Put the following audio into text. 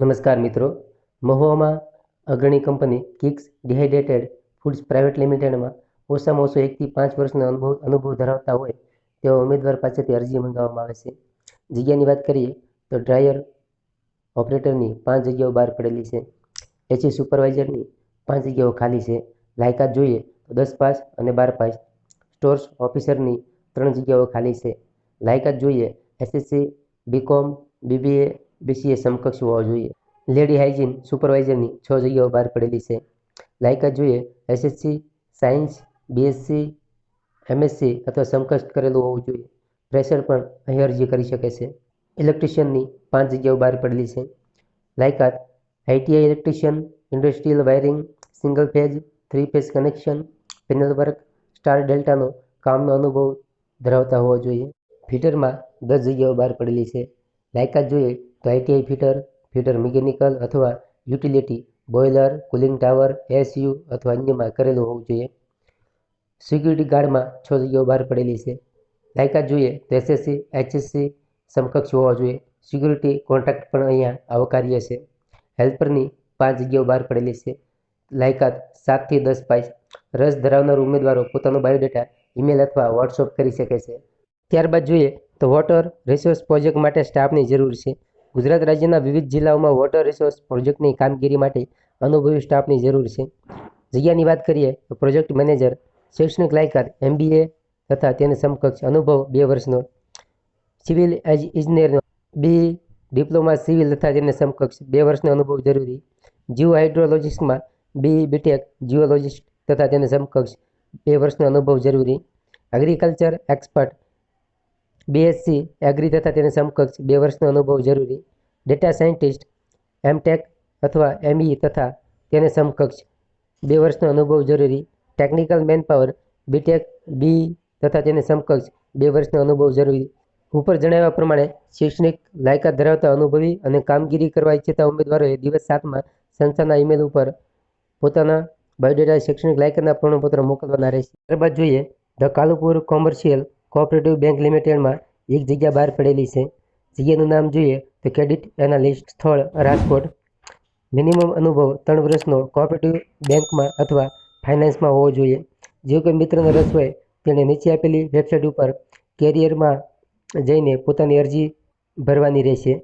નમસ્કાર મિત્રો. મહુવામાં અગ્રણી company Kicks dehydrated foods private લિમિટેડમાં ઓછામાં ઓછો એકથી પાંચ વર્ષનો અનુભવ અનુભવ ધરાવતા હોય તેવા ઉમેદવાર પાસેથી અરજી મંગાવવામાં આવે છે. જગ્યાની વાત કરીએ તો ડ્રાયર ઓપરેટરની પાંચ જગ્યાઓ બહાર પડેલી છે. એચી સુપરવાઇઝરની પાંચ જગ્યાઓ ખાલી છે. લાયકાત જોઈએ તો દસ પાસ અને બાર પાસ સ્ટોર્સ ઓફિસરની ત્રણ જગ્યાઓ ખાલી છે. લાયકાત જોઈએ એસએસસી, બીકોમ, બીબીએ બીસીએ સમકક્ષ હોવા જોઈએ. લેડી હાઇજીન સુપરવાઇઝરની છ જગ્યાઓ બહાર પડેલી છે. લાયકાત જોઈએ, એસએસસી, સાયન્સ, બીએસસી, એમએસસી અથવા સમકક્ષ કરેલું હોવું જોઈએ. ફ્રેશર પણ અહીં અરજી કરી શકે છે. ઇલેક્ટ્રિશિયનની પાંચ જગ્યાઓ બહાર પડેલી છે. લાયકાત ITI electrician, industrial wiring, single phase, three phase connection, panel work, star ડેલ્ટાનો કામનો અનુભવ ધરાવતા હોવા જોઈએ. ફિટરમાં દસ જગ્યાઓ બહાર પડેલી છે. લાયકાત જોઈએ તો આઈટીઆઈ ફિટર ફિટર મિકેનિકલ અથવા યુટિલિટી બોઇલર કુલિંગ ટાવર, એસયુ અથવા અન્યમાં કરેલું હોવું જોઈએ. સિક્યુરિટી ગાર્ડમાં છ જગ્યાઓ બહાર પડેલી છે. લાયકાત જોઈએ તો એસએસસી, એચએસસી સમકક્ષ હોવા જોઈએ. સિક્યુરિટી કોન્ટ્રાક્ટ પણ અહીંયા આવકાર્ય છે. હેલ્પરની પાંચ જગ્યાઓ બહાર પડેલી છે. લાયકાત સાતથી દસ પાસ રસ ધરાવનાર ઉમેદવારો પોતાનો બાયોડેટા, ઈમેલ અથવા વોટ્સઅપ કરી શકે છે. ત્યારબાદ જોઈએ તો વોટર રિસોર્સ પ્રોજેક્ટ માટે સ્ટાફની જરૂર છે. ગુજરાત રાજ્યના વિવિધ જિલ્લાઓમાં વોટર રિસોર્સ પ્રોજેક્ટની કામગીરી માટે અનુભવી સ્ટાફની જરૂર છે. જગ્યાની વાત કરીએ તો પ્રોજેક્ટ મેનેજર શૈક્ષણિક લાયકાત એમબીએ તથા તેને સમકક્ષ અનુભવ બે વર્ષનો સિવિલ એજ ઇજનેરનો બી ડિપ્લોમા સિવિલ તથા તેને સમકક્ષ બે વર્ષનો અનુભવ જરૂરી. જીઓ હાઇડ્રોલોજિસ્ટમાં બી બીટેક જીઓલોજિસ્ટ તથા તેને સમકક્ષ બે વર્ષનો અનુભવ જરૂરી. એગ્રીકલ્ચર એક્સપર્ટ બીએસસી એગ્રી તથા તેને સમકક્ષ બે વર્ષનો અનુભવ જરૂરી. ડેટા સાયન્ટિસ્ટ એમટેક અથવા એમઈ તથા તેને સમકક્ષ બે વર્ષનો અનુભવ જરૂરી. ટેકનિકલ મેનપાવર બીટેક બી તથા તેને સમકક્ષ બે વર્ષનો અનુભવ જરૂરી. ઉપર જણાવ્યા પ્રમાણે, શૈક્ષણિક લાયકાત ધરાવતા અનુભવી અને કામગીરી કરવા ઈચ્છતા ઉમેદવારોએ દિવસ સાતમાં સંસ્થાના ઈમેલ ઉપર પોતાના બાયોડેટા શૈક્ષણિક લાયકાતના પ્રમાણપત્રો મોકલવાના રહેશે. ત્યારબાદ જોઈએ the Kalupur commercial cooperative bank લિમિટેડમાં એક જગ્યા બહાર પડેલી છે. જગ્યાનું નામ જોઈએ તો ક્રેડિટ એનાલિસ્ટ સ્થળ રાજકોટ. મિનિમમ અનુભવ ત્રણ વર્ષનો કોઓપરેટિવ બેંકમાં અથવા ફાઇનાન્સમાં હોવો જોઈએ. જો કોઈ મિત્રનો રસ હોય તેણે નીચે આપેલી વેબસાઇટ ઉપર કેરિયરમાં જઈને પોતાની અરજી ભરવાની રહેશે.